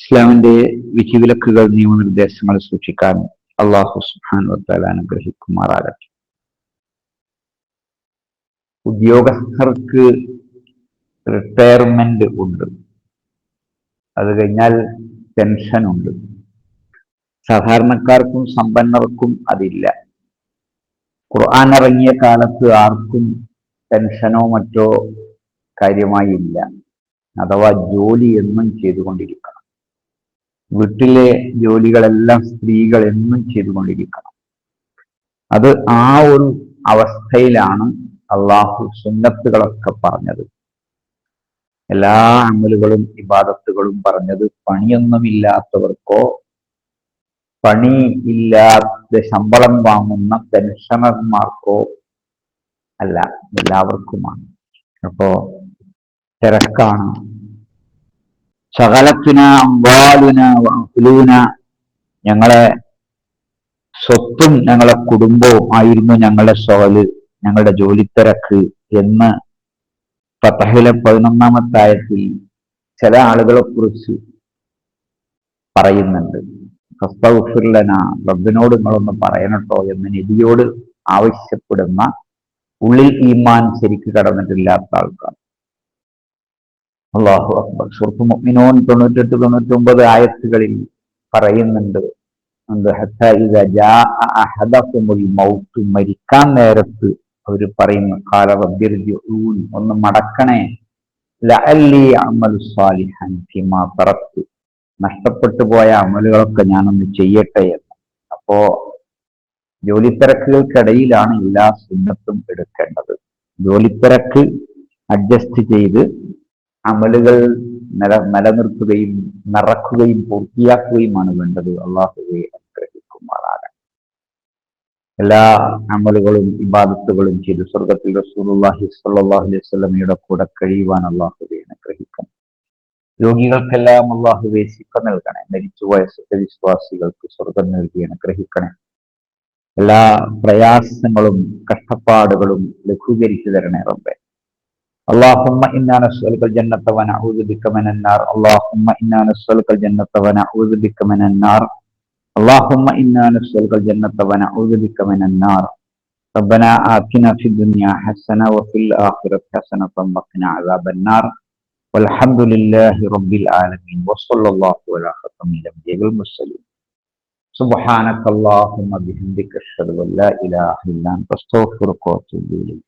ഇസ്ലാമിന്റെ വിധിവിലക്കുകൾ നിയമനിർദ്ദേശങ്ങൾ സൂക്ഷിക്കാൻ അള്ളാഹു സുഹാൻ വത്താൽ അനുഗ്രഹിക്കുമാറാകട്ടെ. ഉദ്യോഗസ്ഥർക്ക് റിട്ടയർമെന്റ് ഉണ്ട്. അത് കഴിഞ്ഞാൽ പെൻഷൻ ഉണ്ട്. സാധാരണക്കാർക്കും സമ്പന്നർക്കും അതില്ല. ഖുർആൻ ഇറങ്ങിയ കാലത്ത് ആർക്കും പെൻഷനോ മറ്റോ കാര്യമായി ഇല്ല അഥവാ ജോലി എന്നും ചെയ്തുകൊണ്ടിരിക്കണം. വീട്ടിലെ ജോലികളെല്ലാം സ്ത്രീകൾ എന്നും ചെയ്തുകൊണ്ടിരിക്കണം. അത് ആ ഒരു അവസ്ഥയിലാണ് അള്ളാഹു സുന്നത്തുകളൊക്കെ പറഞ്ഞത്. എല്ലാ അമലുകളും ഇബാദത്തുകളും പറഞ്ഞത് പണിയൊന്നുമില്ലാത്തവർക്കോ പണി ഇല്ലാത്ത ശമ്പളം വാങ്ങുന്ന പെൻഷനർമാർക്കോ അല്ല എല്ലാവർക്കുമാണ്. അപ്പോ തിരക്കാണ്. സകലത്തിന അമ്പാലുന അഹ്ലൂന ഞങ്ങളെ സ്വത്തും ഞങ്ങളെ കുടുംബവും ആയിരുന്നു ഞങ്ങളുടെ സോൽ ഞങ്ങളുടെ ജോലിത്തിരക്ക് എന്ന് പത്തഹിലെ പതിനൊന്നാമത്തായത്തിൽ ചില ആളുകളെ കുറിച്ച് പറയുന്നുണ്ട്. ഹസ്തവുഫുല്ലന റബ്ബിനോട് നിങ്ങളൊന്ന് പറയണട്ടോ എന്ന് നിധിയോട് ആവശ്യപ്പെടുന്ന ഉള്ളിൽ ഈമാൻ ശരിക്ക് കടന്നിട്ടില്ലാത്ത ആൾക്കാർ. അള്ളാഹു അക്ബർ. സുഹൃത്ത് മുഅ്മിനൂൻ തൊണ്ണൂറ്റെട്ട് തൊണ്ണൂറ്റി ഒമ്പത് ആയത്തുകളിൽ പറയുന്നുണ്ട്. മൗത്ത്. മരിക്കാൻ നേരത്ത് അവർ പറയുന്നു കാല ഒന്ന് മടക്കണേ. നഷ്ടപ്പെട്ടു പോയ അമലുകളൊക്കെ ഞാനൊന്ന് ചെയ്യട്ടെ എന്ന്. അപ്പോ ജോലിത്തിരക്കുകൾക്കിടയിലാണ് എല്ലാ സുന്നത്തും എടുക്കേണ്ടത്. ജോലിത്തിരക്ക് അഡ്ജസ്റ്റ് ചെയ്ത് അമലുകൾ നില നിലനിർത്തുകയും നിറക്കുകയും പൂർത്തിയാക്കുകയുമാണ് വേണ്ടത്. അള്ളാഹുവെ അനുഗ്രഹിക്കുമാറാകാൻ എല്ലാ അമലുകളും ഇബാദത്തുകളും ചെയ്ത് സ്വർഗത്തിൽ റസൂലുള്ളാഹി സ്വല്ലല്ലാഹു അലൈഹി വസല്ലമയുടെ കൂടെ കഴിയുവാൻ അള്ളാഹുവെ അനുഗ്രഹിക്കണം രോഗികൾക്കെല്ലാം അള്ളാഹുവെ ശിഫ നൽകണേ. മരിച്ചുപോയ സത്യവിശ്വാസികൾക്ക് സ്വർഗം നൽകി അനുഗ്രഹിക്കണേ. എല്ലാ പ്രയാസങ്ങളും കഷ്ടപ്പാടുകളും ലഘൂകരിച്ചു തരണേ റബ്ബെ. اللهم إنا نسألك الجنة ونعوذ بك من النار اللهم إنا نسألك الجنة ونعوذ بك من النار اللهم إنا نسألك الجنة ونعوذ بك من النار ربنا آتنا في الدنيا حسنة وفي الآخرة حسنة وقنا عذاب النار والحمد لله رب العالمين وصلى الله على ختم الأنبياء والمرسلين سبحانك اللهم بحمدك أشهد أن لا إله إلا أنت أستغفرك وأتوب إليك